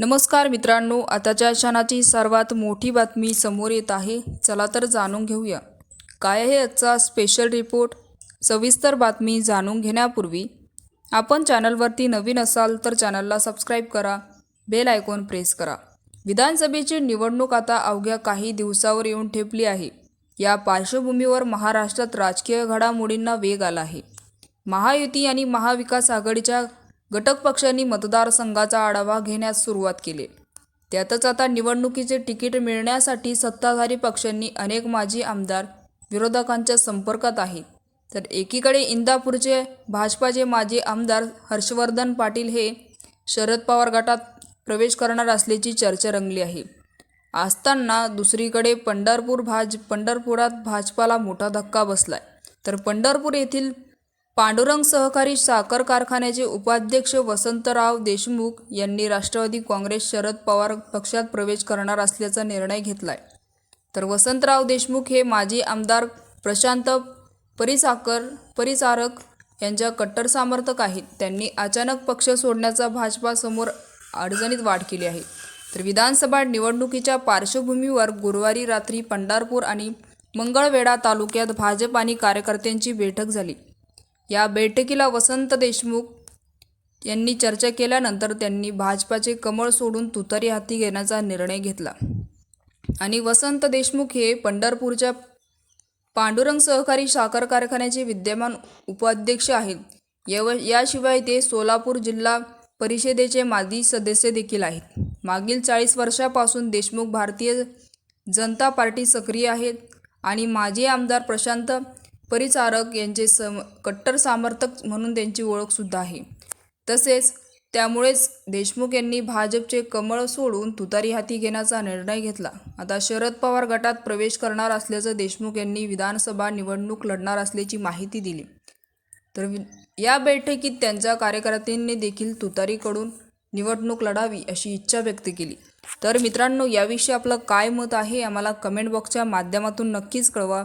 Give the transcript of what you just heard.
नमस्कार मित्रांनो आताच्या क्षणाची सर्वात मोठी बातमी समोर येत आहे. चला तर जाणून घेऊया. काय आहे आजचा स्पेशल रिपोर्ट सविस्तर बातमी जाणून घेण्यापूर्वी आपण चॅनलवरती नवीन असाल तर चॅनलला सबस्क्राईब करा बेल आयकॉन प्रेस करा. विधानसभेची निवडणूक आता अवघ्या काही दिवसावर येऊन ठेपली आहे. या पार्श्वभूमीवर महाराष्ट्रात राजकीय घडामोडींना वेग आला आहे. महायुती आणि महाविकास आघाडीच्या घटक पक्षांनी मतदारसंघाचा आढावा घेण्यास सुरुवात केली. त्यातच आता निवडणुकीचे तिकीट मिळण्यासाठी सत्ताधारी पक्षांनी अनेक माजी आमदार विरोधकांच्या संपर्कात आहेत. तर एकीकडे इंदापूरचे भाजपाचे माजी आमदार हर्षवर्धन पाटील हे शरद पवार गटात प्रवेश करणार असल्याची चर्चा रंगली आहे. असताना दुसरीकडे पंढरपूर भाज पंढरपुरात भाजपाला मोठा धक्का बसलाय. तर पंढरपूर येथील पांडुरंग सहकारी साखर कारखान्याचे उपाध्यक्ष वसंतराव देशमुख यांनी राष्ट्रवादी काँग्रेस शरद पवार पक्षात प्रवेश करणार असल्याचा निर्णय घेतलाय. तर वसंतराव देशमुख हे माजी आमदार प्रशांत परिसाकर परिचारक यांच्या कट्टर समर्थक आहेत. त्यांनी अचानक पक्ष सोडण्याचा भाजपासमोर अडचणीत वाढ केली आहे. तर विधानसभा निवडणुकीच्या पार्श्वभूमीवर गुरुवारी रात्री पंढरपूर आणि मंगळवेढा तालुक्यात भाजप आणि कार्यकर्त्यांची बैठक झाली. या बैठकीला वसंत देशमुख यांनी चर्चा केल्यानंतर त्यांनी भाजपाचे कमळ सोडून तुतारी हाती घेण्याचा निर्णय घेतला. आणि वसंत देशमुख हे पंढरपूरच्या पांडुरंग सहकारी साखर कारखान्याचे विद्यमान उपाध्यक्ष आहेत. यव याशिवाय ते सोलापूर जिल्हा परिषदेचे माजी सदस्य देखील आहेत. मागील चाळीस वर्षापासून देशमुख भारतीय जनता पार्टी सक्रिय आहेत आणि माजी आमदार प्रशांत परिचारक यांचे सम कट्टर समर्थक म्हणून त्यांची ओळखसुद्धा आहे. तसेच त्यामुळेच देशमुख यांनी भाजपचे कमळ सोडून तुतारी हाती घेण्याचा निर्णय घेतला. आता शरद पवार गटात प्रवेश करणार असल्याचं देशमुख यांनी विधानसभा निवडणूक लढणार असल्याची माहिती दिली. तर या बैठकीत त्यांच्या कार्यकर्त्यांनी देखील तुतारीकडून निवडणूक लढावी अशी इच्छा व्यक्त केली. तर मित्रांनो याविषयी आपलं काय मत आहे आम्हाला कमेंट बॉक्सच्या माध्यमातून नक्कीच कळवा.